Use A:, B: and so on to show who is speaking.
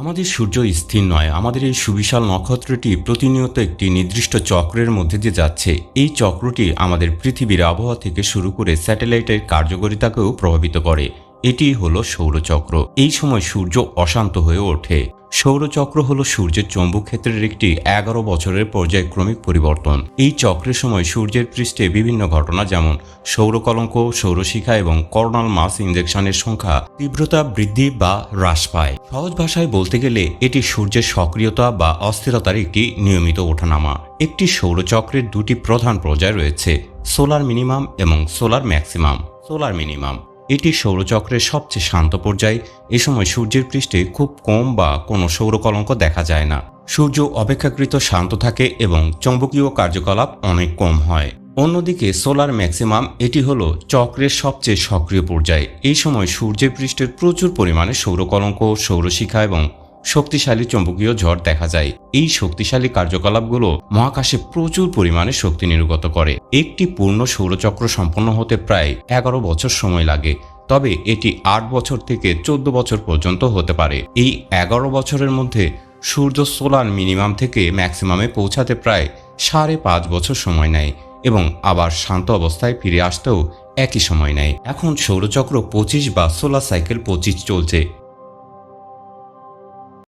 A: আমাদের সূর্য স্থির নয়, আমাদের এই সুবিশাল নক্ষত্রটি প্রতিনিয়ত একটি নির্দিষ্ট চক্রের মধ্যে দিয়ে যাচ্ছে। এই চক্রটি আমাদের পৃথিবীর আবহাওয়া থেকে শুরু করে স্যাটেলাইটের কার্যকারিতাকেও প্রভাবিত করে। এটি হলো সৌরচক্র। এই সময় সূর্য অশান্ত হয়ে ওঠে। সৌরচক্র হলো সূর্যের চৌম্বক ক্ষেত্রের একটি এগারো বছরের পর্যায়ক্রমিক পরিবর্তন। এই চক্রের সময় সূর্যের পৃষ্ঠে বিভিন্ন ঘটনা যেমন সৌরকলঙ্ক, সৌরশিখা এবং করোনাল মাস ইঞ্জেকশনের সংখ্যা তীব্রতা বৃদ্ধি বা হ্রাস পায়। সহজ ভাষায় বলতে গেলে, এটি সূর্যের সক্রিয়তা বা অস্থিরতার একটি নিয়মিত ওঠানামা। একটি সৌরচক্রের দুটি প্রধান পর্যায় রয়েছে, সোলার মিনিমাম এবং সোলার ম্যাক্সিমাম। Solar minimum. এটি সৌরচক্রের সবচেয়ে শান্ত পর্যায়। এ সময় সূর্যের পৃষ্ঠে খুব কম বা কোনো সৌরকলঙ্ক দেখা যায় না। সূর্য অপেক্ষাকৃত শান্ত থাকে এবং চৌম্বকীয় কার্যকলাপ অনেক কম হয়। অন্যদিকে সোলার ম্যাক্সিমাম, এটি হলো চক্রের সবচেয়ে সক্রিয় পর্যায়। এই সময় সূর্যের পৃষ্ঠের প্রচুর পরিমাণে সৌরকলঙ্ক, সৌরশিখা এবং শক্তিশালী চৌম্বকীয় ঝড় দেখা যায়। এই শক্তিশালী কার্যকলাপগুলো মহাকাশে প্রচুর পরিমাণে শক্তি নির্গত করে। একটি পূর্ণ সৌরচক্র সম্পন্ন হতে প্রায় এগারো বছর সময় লাগে। তবে এটি আট বছর থেকে চোদ্দ বছর পর্যন্ত হতে পারে। এই এগারো বছরের মধ্যে সূর্য সোলার মিনিমাম থেকে ম্যাক্সিমামে পৌঁছাতে প্রায় সাড়ে পাঁচ বছর সময় নেয় এবং আবার শান্ত অবস্থায় ফিরে আসতেও একই সময় নেয়। এখন সৌরচক্র পঁচিশ বা সোলার সাইকেল পঁচিশ চলছে।